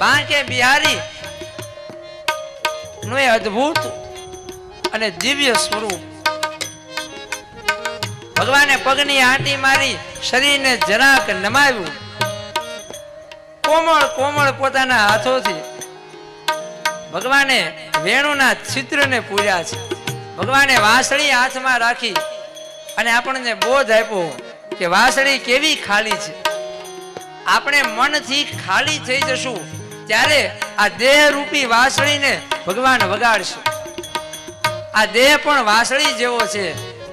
બાંકે બિહારી નું અદ્ભુત અને દિવ્ય સ્વરૂપ. ભગવાને પગની આંટી મારી શરીરને જરાક નમાવ્યું. કોમળ કોમળ પોતાના હાથોથી ભગવાને વેણુના છિદ્રને પૂર્યા છે. ભગવાને વાંસળી હાથમાં રાખી અને આપણને બોધ આપ્યો કે વાંસળી કેવી ખાલી છે? આપણે મનથી ખાલી થઈ જશું. ત્યારે આ દેહ રૂપી વાંસળીને ભગવાન વગાડશે. આ દેહ પણ વાસળી જેવો છે.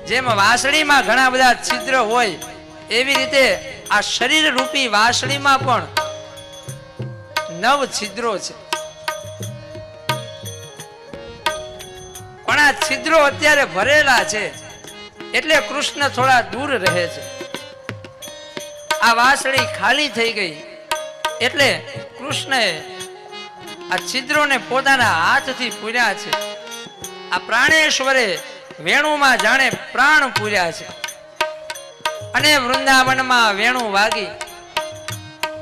જેમ વાસળીમાં ઘણા બધા છિદ્ર હોય, એવી રીતે આ શરીર રૂપી વાસળીમાં પણ નવ છિદ્રો છે. પણ આ છિદ્રો અત્યારે ભરેલા છે, એટલે કૃષ્ણ થોડા દૂર રહે છે. આ વાસળી ખાલી થઈ ગઈ, એટલે કૃષ્ણએ આ છિદ્રોને પોતાના હાથથી પૂર્યા છે. આ પ્રાણેશ્વરે વેણુમાં જાણે પ્રાણ પૂર્યા છે. અને વૃંદાવનમાં વેણુ વાગી.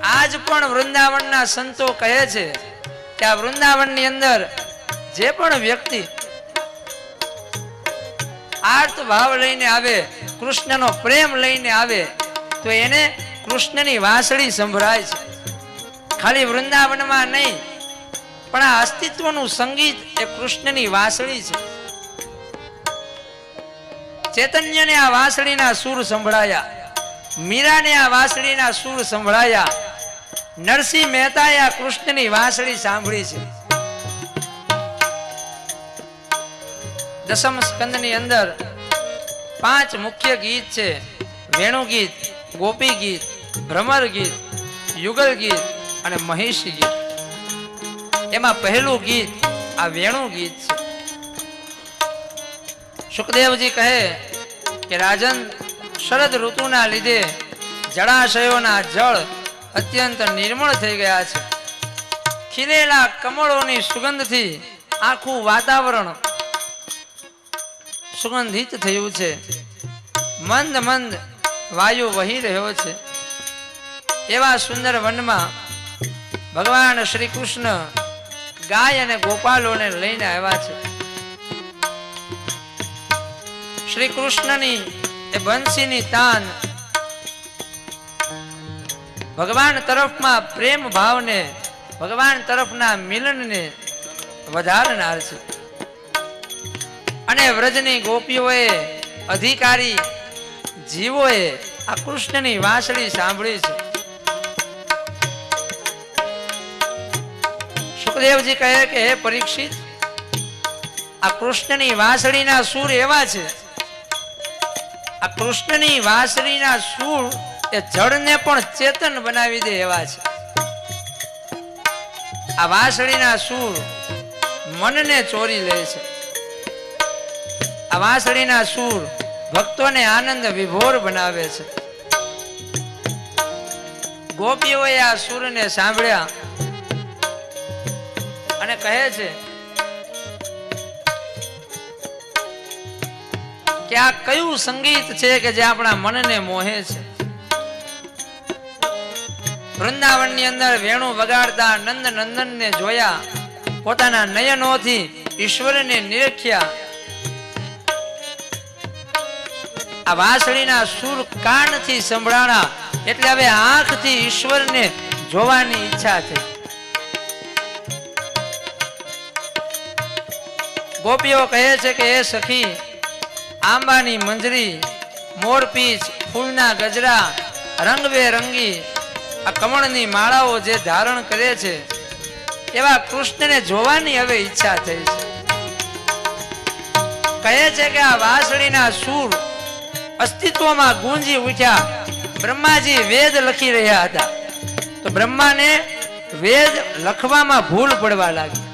આજ પણ વૃંદાવનના સંતો કહે છે કે આ વૃંદાવનની અંદર જે પણ વ્યક્તિ આર્ત ભાવ લઈને આવે, કૃષ્ણનો પ્રેમ લઈને આવે, તો એને કૃષ્ણની વાંસળી સંભળાય છે. ખાલી વૃંદાવનમાં નહીં પણ આ અસ્તિત્વનું સંગીત એ કૃષ્ણની વાસળી છે. ચૈતન્યને આ વાસળીના સૂર સંભળાયા, મીરાને આ વાસળીના સૂર સંભળાયા, નરસિંહ મહેતાએ આ કૃષ્ણની વાસળી સાંભળી છે. દસમ સ્કંદની અંદર પાંચ મુખ્ય ગીત છે. વેણુ ગીત ગોપી ગીત ભ્રમર ગીત યુગલ ગીત અને મહિષી ગીત એમાં પહેલું ગીત, આ વેણું ગીત છે. સુખદેવજી કહે કે, રાજન, શરદ ઋતુના લીધે જળાશયોના જળ અત્યંત નિર્મળ થઈ ગયા છે. ખીલેલા કમળોની સુગંધથી આખું વાતાવરણ સુગંધિત થયું છે. મંદ મંદ વાયુ વહી રહ્યો છે. એવા સુંદર વનમાં ભગવાન શ્રી કૃષ્ણ ગાય અને ગોપાલોને લઈને આવ્યા છે. શ્રી કૃષ્ણની એ બંસીની તાન ભગવાન તરફમાં પ્રેમ ભાવને ભગવાન તરફના મિલનને વધારનાર છે. અને વ્રજની ગોપીઓએ, અધિકારી જીવોએ આ કૃષ્ણની વાંસળી સાંભળી છે. સુખદેવજી કહે કે, હે પરીક્ષિત, આ કૃષ્ણની વાંસળીના સૂર એવા છે. આ કૃષ્ણની વાંસળીના સૂર એ જળને પણ ચેતન બનાવી દે એવા છે. આ વાંસળીના સૂર મનને ચોરી લે છે. આ વાંસળીના સૂર ભક્તોને આનંદ વિભોર બનાવે છે. ગોપીઓએ આ સૂરને સાંભળ્યા. અને કહે છે કે આ કયું સંગીત છે કે જે આપણા મનને મોહે છે? વૃંદાવનની અંદર વેણુ વગાડતા નંદ નંદનને જોયા, પોતાના નયનોથી ઈશ્વરને નિરખ્યા. આ વાંસળીના સુર કાનથી સંભળાણા, એટલે હવે આંખથી ઈશ્વરને જોવાની ઈચ્છા થઈ ગોપીઓ કહે છે કે એ સખી, આંબાની મંજરી, મોરપીચ, ફૂલના ગજરા, રંગબેરંગી, આ કમળની માળાઓ જે ધારણ કરે છે, એવા કૃષ્ણને જોવાની હવે ઈચ્છા થઈ છે. કહે છે કે, આ વાસળીના સૂર અસ્તિત્વમાં ગુંજી ઉઠ્યા. બ્રહ્માજી વેદ લખી રહ્યા હતા. તો બ્રહ્માને વેદ લખવામાં ભૂલ પડવા લાગી.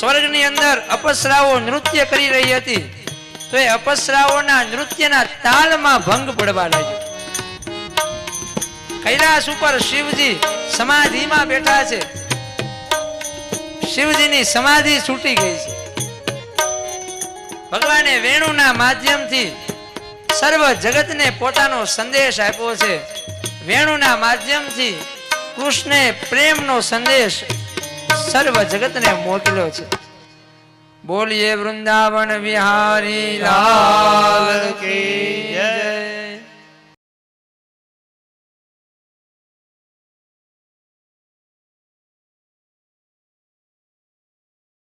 સ્વર્ગની અંદર અપસરાઓ નૃત્ય કરી રહી હતી, તો એ અપસરાઓના નૃત્યના તાલમાં ભંગ પડવા લાગ્યો. કૈલાસ ઉપર શિવજી સમાધિમાં બેઠા છે. શિવજીની સમાધિ છૂટી ગઈ છે. ભગવાને વેણુના માધ્યમથી સર્વ જગતને પોતાનો સંદેશ આપ્યો છે. વેણુના માધ્યમથી કૃષ્ણે પ્રેમનો સંદેશ સર્વ જગતને મોકલ્યો છે. બોલીએ વૃંદાવન વિહારી લાલ કી